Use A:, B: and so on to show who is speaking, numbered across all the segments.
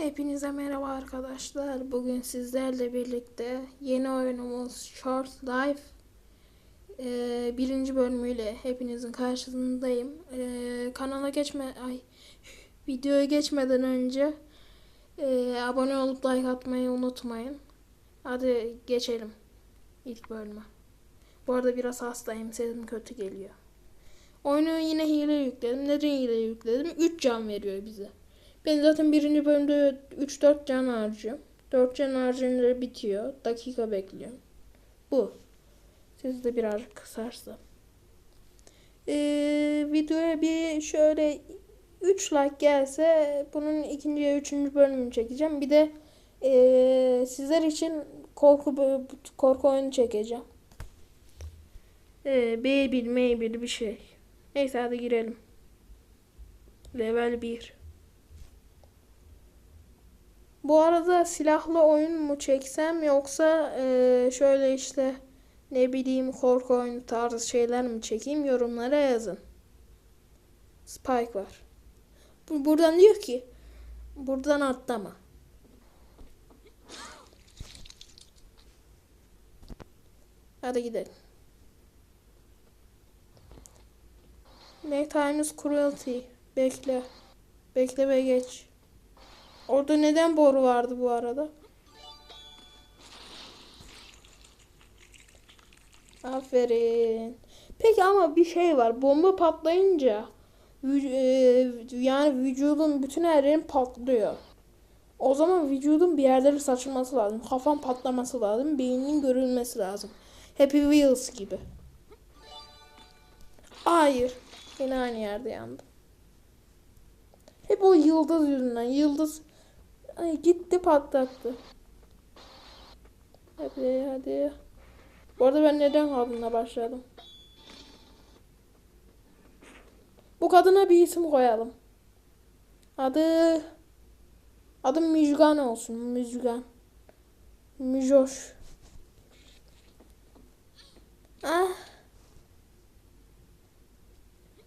A: Hepinize merhaba arkadaşlar. Bugün sizlerle birlikte yeni oyunumuz Short Life eee, birinci bölümüyle hepinizin karşısındayım. Eee, kanala geçme, ay videoya geçmeden önce eee, abone olup like atmayı unutmayın. Hadi geçelim ilk bölüme. Bu arada biraz hastayım, sesim kötü geliyor. Oyunu yine hile yükledim. Neden hile yükledim? 3 can veriyor bize. Ben zaten birinci bölümde 3-4 can harcıyorum. 4 can harcayınca bitiyor. Dakika bekliyorum. Bu. Siz de birazcık kısarsa. Ee, videoya bir şöyle 3 like gelse bunun ikinci ve üçüncü bölümünü çekeceğim. Bir de ee, sizler için korku korku oyunu çekeceğim. Ee, B1, M1 bir şey. Neyse hadi girelim. Level 1. Bu arada silahlı oyun mu çeksem yoksa eee, şöyle işte ne bileyim korku oyunu tarzı şeyler mi çekeyim yorumlara yazın. Spike var. Bu, buradan diyor ki buradan atlama. Hadi gidelim. Ne times cruelty. Bekle. Bekle ve geç. Orada neden boru vardı bu arada? Aferin. Peki ama bir şey var. Bomba patlayınca e, yani vücudun bütün her patlıyor. O zaman vücudun bir yerleri saçılması lazım. Kafan patlaması lazım. Beyninin görülmesi lazım. Happy Wheels gibi. Hayır. Yine aynı yerde yandım. Hep o yıldız yüzünden. Yıldız Ay gitti patlattı. Hadi hadi. Bu arada ben neden kadınla başladım? Bu kadına bir isim koyalım. Adı adı Müjgan olsun. Müjgan. Müjoş. Ah.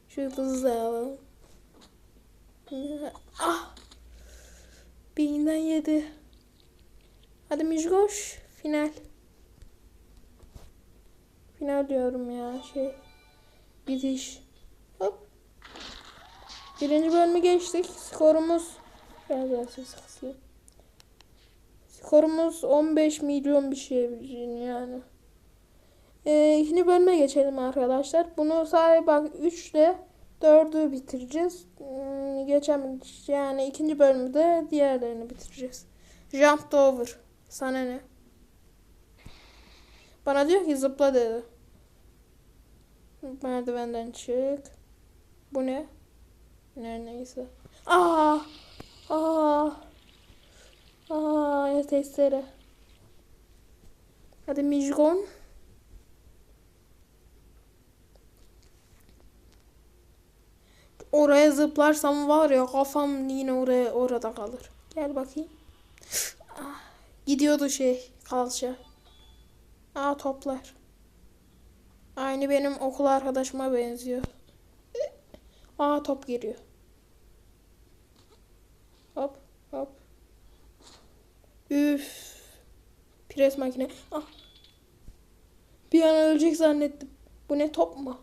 A: Şu yıldızı da alalım. Ah. Beyinden yedi. Hadi Müjgoş. Final. Final diyorum ya şey. Bitiş. Hop. Birinci bölümü geçtik. Skorumuz biraz daha ses kısayım. Skorumuz 15 milyon bir şey yani. Ee, ikinci bölüme geçelim arkadaşlar. Bunu sadece bak 3 ile 4'ü bitireceğiz. Hmm, geçen yani ikinci bölümde diğerlerini bitireceğiz. Jump the over. Sana ne? Bana diyor ki zıpla dedi. Merdivenden çık. Bu ne? Ne neyse. Aa! Aa! Aa! Ya testere. Hadi Mijgon. Oraya zıplarsam var ya kafam yine oraya orada kalır. Gel bakayım. Ah, gidiyordu şey kalça. Aa toplar. Aynı benim okul arkadaşıma benziyor. Aa top giriyor. Hop hop. Üf. Pres makine. Ah. Bir an ölecek zannettim. Bu ne top mu?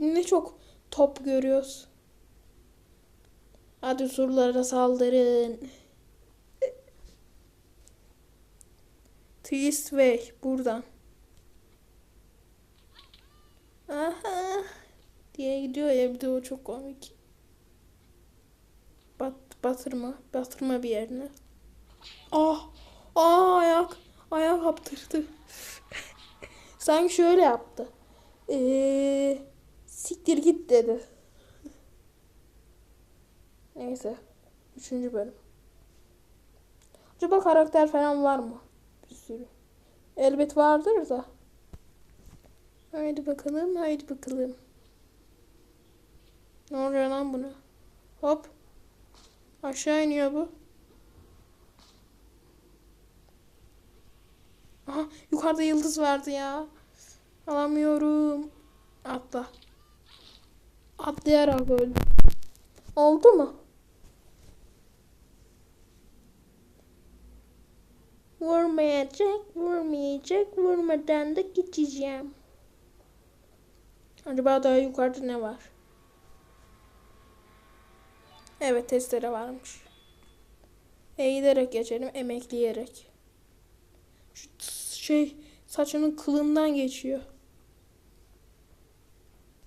A: Ne çok top görüyoruz. Hadi surlara saldırın. Twist Way buradan. Aha diye gidiyor ya bir de o çok komik. Bat, batırma. Batırma bir yerine. Ah! Aa ayak. Ayak kaptırdı. Sanki şöyle yaptı. Eee siktir git dedi. Neyse. Üçüncü bölüm. Acaba karakter falan var mı? Bir sürü. Elbet vardır da. Haydi bakalım, haydi bakalım. Ne oluyor lan buna? Hop. Aşağı iniyor bu. Aha, yukarıda yıldız vardı ya. Alamıyorum. Atla. Atlayarak öldüm. Oldu mu? Vurmayacak, vurmayacak, vurmadan da geçeceğim. Acaba daha yukarıda ne var? Evet testere varmış. Eğilerek geçelim, emekleyerek. Şu şey saçının kılından geçiyor.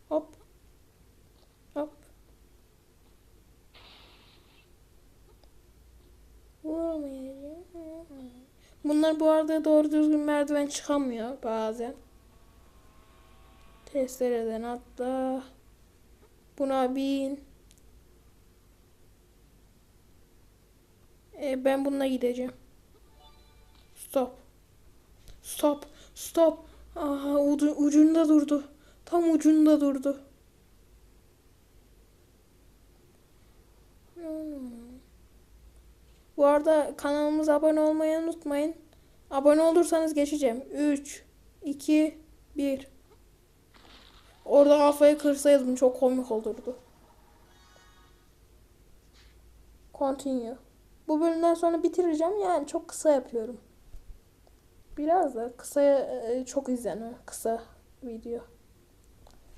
A: Hop. Bunlar bu arada doğru düzgün merdiven çıkamıyor bazen. Testereden atla. Buna bin. E, ben bununla gideceğim. Stop. Stop. Stop. Aha ucu, ucunda durdu. Tam ucunda durdu. Hmm. Bu arada kanalımıza abone olmayı unutmayın. Abone olursanız geçeceğim. 3, 2, 1. Orada kafayı kırsaydım çok komik olurdu. Continue. Bu bölümden sonra bitireceğim. Yani çok kısa yapıyorum. Biraz da kısa e, çok izleniyor. Kısa video.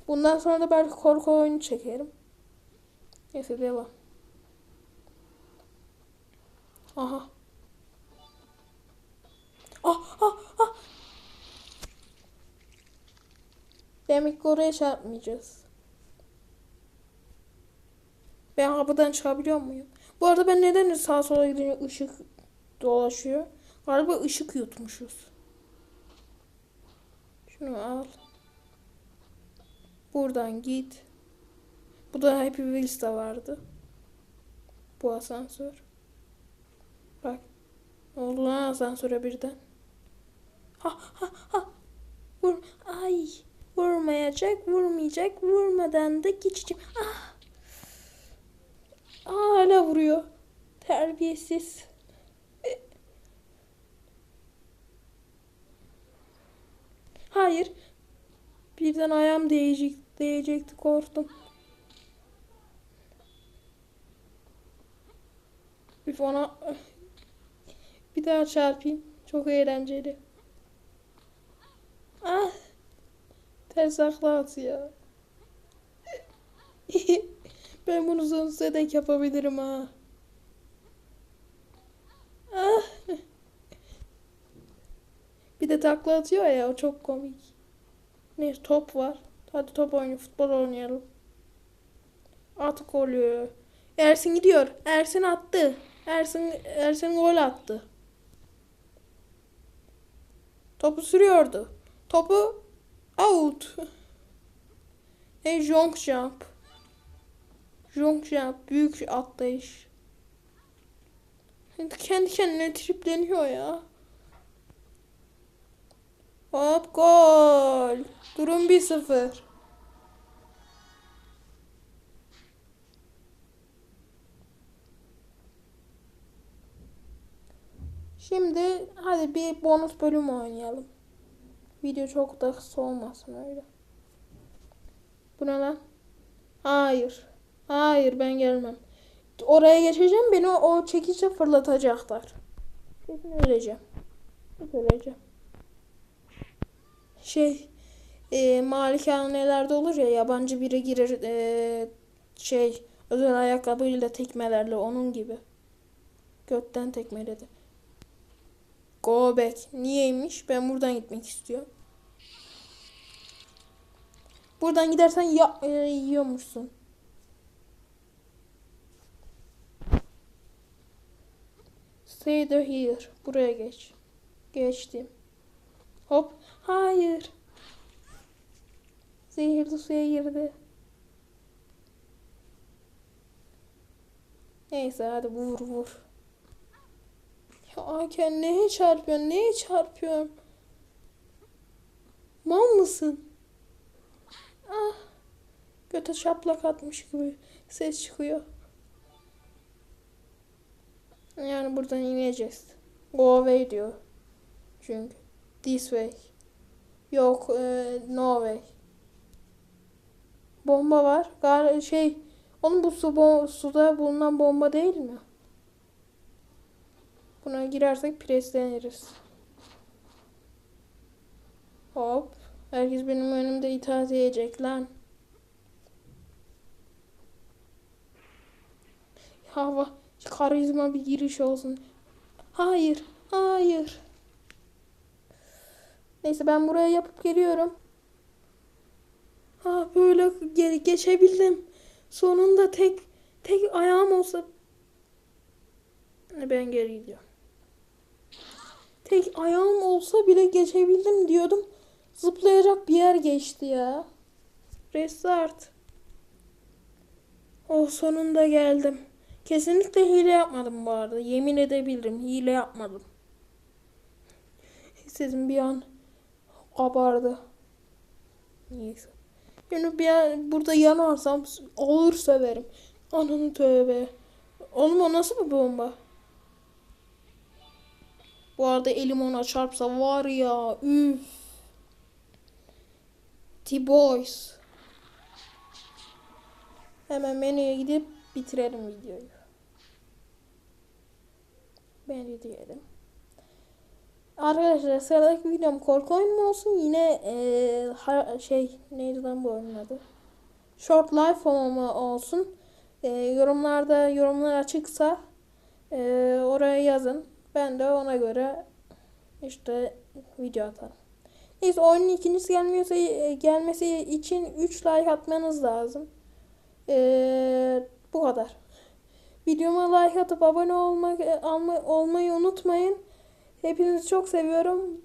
A: Bundan sonra da belki korku oyunu çekerim. Neyse devam. Aha. Ah ah ah. Demek ki oraya çarpmayacağız. Ben kapıdan çıkabiliyor muyum? Bu arada ben neden sağa sola gidince ışık dolaşıyor? Galiba ışık yutmuşuz. Şunu al. Buradan git. Bu da Happy Wheels'ta vardı. Bu asansör. Bak. Ne oldu lan asansöre birden? Ha ha ha. Vur. Ay. Vurmayacak, vurmayacak, vurmadan da geçeceğim. Ah. Aa, hala vuruyor. Terbiyesiz. Hayır. Birden ayağım değecek, değecekti korktum. Bir ona bir daha çarpayım. Çok eğlenceli. Ah. Ters takla atıyor. ben bunu sonsuza dek yapabilirim ha. Ah. Bir de takla atıyor ya o çok komik. Ne top var. Hadi top oynayalım, futbol oynayalım. Atık oluyor. Ersin gidiyor. Ersin attı. Ersin Ersin gol attı. Topu sürüyordu. Topu out. Ne jump jump. Jump jump. Büyük atlayış. Kendi kendine tripleniyor ya. Hop gol. Durum 1-0. Şimdi hadi bir bonus bölüm oynayalım. Video çok da kısa olmasın öyle. Bu ne lan? Hayır. Hayır ben gelmem. Oraya geçeceğim beni o, o fırlatacaklar. Kesin öleceğim. Öleceğim. Şey e, malikanelerde olur ya yabancı biri girer e, şey özel ayakkabıyla tekmelerle onun gibi. Götten tekmeledi. Go back. Niyeymiş? Ben buradan gitmek istiyorum. Buradan gidersen ya, e, yiyormuşsun. Stay the here. Buraya geç. Geçtim. Hop. Hayır. Zehirli suya girdi. Neyse hadi vur vur. Ya Aken neye çarpıyorsun? Neye çarpıyorsun? Mal mısın? Ah. Göte şaplak atmış gibi ses çıkıyor. Yani buradan ineceğiz. Go away diyor. Çünkü. This way. Yok e, no way. Bomba var. Gar şey onun bu su bo- suda bulunan bomba değil mi? Buna girersek presleniriz. Hop. Herkes benim önümde itaat edecek lan. Hava karizma bir giriş olsun. Hayır. Hayır. Neyse ben buraya yapıp geliyorum. Ha böyle ge- geçebildim. Sonunda tek tek ayağım olsa ben geri gidiyorum. Tek ayağım olsa bile geçebildim diyordum. Zıplayacak bir yer geçti ya. Restart. Oh sonunda geldim. Kesinlikle hile yapmadım bu arada. Yemin edebilirim hile yapmadım. Sesim bir an kabardı. Neyse. Yani bir an burada yanarsam ağır severim. Ananı tövbe. Oğlum o nasıl bir bomba? Bu arada elim ona çarpsa var ya üf. T-Boys. Hemen menüye gidip bitirelim videoyu. Bence diyelim. Arkadaşlar sıradaki videom korku oyunu mu olsun yine ha- şey neydi lan bu oyunun adı? Short Life mu olsun? Eee, yorumlarda yorumlar açıksa eee, oraya yazın. Ben de ona göre işte video atarım. Neyse oyunun ikincisi gelmiyorsa e, gelmesi için 3 like atmanız lazım. Eee, bu kadar. Videoma like atıp abone olmak, e, alma, olmayı unutmayın. Hepinizi çok seviyorum.